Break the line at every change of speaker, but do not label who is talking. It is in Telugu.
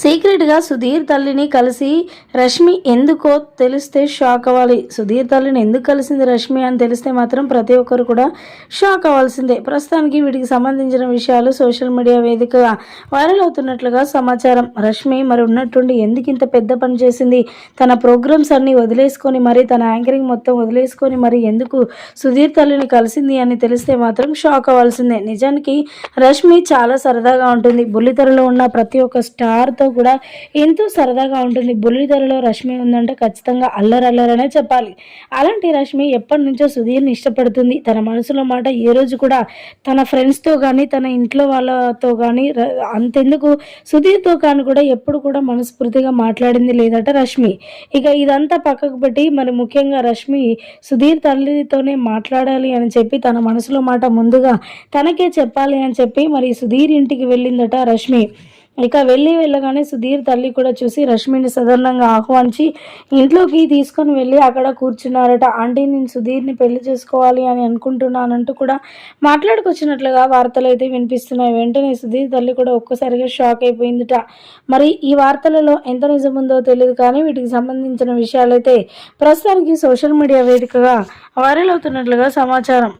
సీక్రెట్గా సుధీర్ తల్లిని కలిసి రష్మి ఎందుకో తెలిస్తే షాక్ అవ్వాలి. సుధీర్ తల్లిని ఎందుకు కలిసింది రష్మి అని తెలిస్తే మాత్రం ప్రతి ఒక్కరు కూడా షాక్ అవ్వాల్సిందే. ప్రస్తుతానికి వీటికి సంబంధించిన విషయాలు సోషల్ మీడియా వేదికగా వైరల్ అవుతున్నట్లుగా సమాచారం. రష్మి మరి ఉన్నట్టుండి ఎందుకు ఇంత పెద్ద పని చేసింది? తన ప్రోగ్రామ్స్ అన్ని వదిలేసుకొని మరి తన యాంకరింగ్ మొత్తం వదిలేసుకొని మరి ఎందుకు సుధీర్ తల్లిని కలిసింది అని తెలిస్తే మాత్రం షాక్ అవ్వాల్సిందే. నిజానికి రష్మి చాలా సరదాగా ఉంటుంది. బుల్లితెరలో ఉన్న ప్రతి ఒక్క స్టార్తో కూడా ఎంతో సరదాగా ఉంటుంది. బుల్లితెరలో రష్మి ఉందంటే ఖచ్చితంగా అల్లరల్లరనే చెప్పాలి. అలాంటి రష్మి ఎప్పటి నుంచో సుధీర్ని ఇష్టపడుతుంది. తన మనసులో మాట ఏ రోజు కూడా తన ఫ్రెండ్స్తో కానీ తన ఇంట్లో వాళ్ళతో కానీ అంతెందుకు సుధీర్తో కానీ కూడా ఎప్పుడు కూడా మనస్ఫూర్తిగా మాట్లాడింది లేదట రష్మి. ఇక ఇదంతా పక్కకు పెట్టి మరి ముఖ్యంగా రష్మి సుధీర్ తల్లితోనే మాట్లాడాలి అని చెప్పి తన మనసులో మాట ముందుగా తనకే చెప్పాలి అని చెప్పి మరి సుధీర్ ఇంటికి వెళ్ళిందట రష్మి. ఇక వెళ్ళి వెళ్ళగానే సుధీర్ తల్లి కూడా చూసి రష్మిని సదర్ణంగా ఆహ్వానించి ఇంట్లోకి తీసుకొని వెళ్ళి అక్కడ కూర్చున్నారట. ఆంటీ నేను సుధీర్ని పెళ్ళి చేసుకోవాలి అని అనుకుంటున్నానంటూ కూడా మాట్లాడుకొచ్చినట్లుగా వార్తలు అయితే వినిపిస్తున్నాయి. వెంటనే సుధీర్ తల్లి కూడా ఒక్కసారిగా షాక్ అయిపోయిందిట. మరి ఈ వార్తలలో ఎంత నిజముందో తెలియదు కానీ వీటికి సంబంధించిన విషయాలైతే ప్రస్తుతానికి సోషల్ మీడియా వేదికగా వైరల్ అవుతున్నట్లుగా సమాచారం.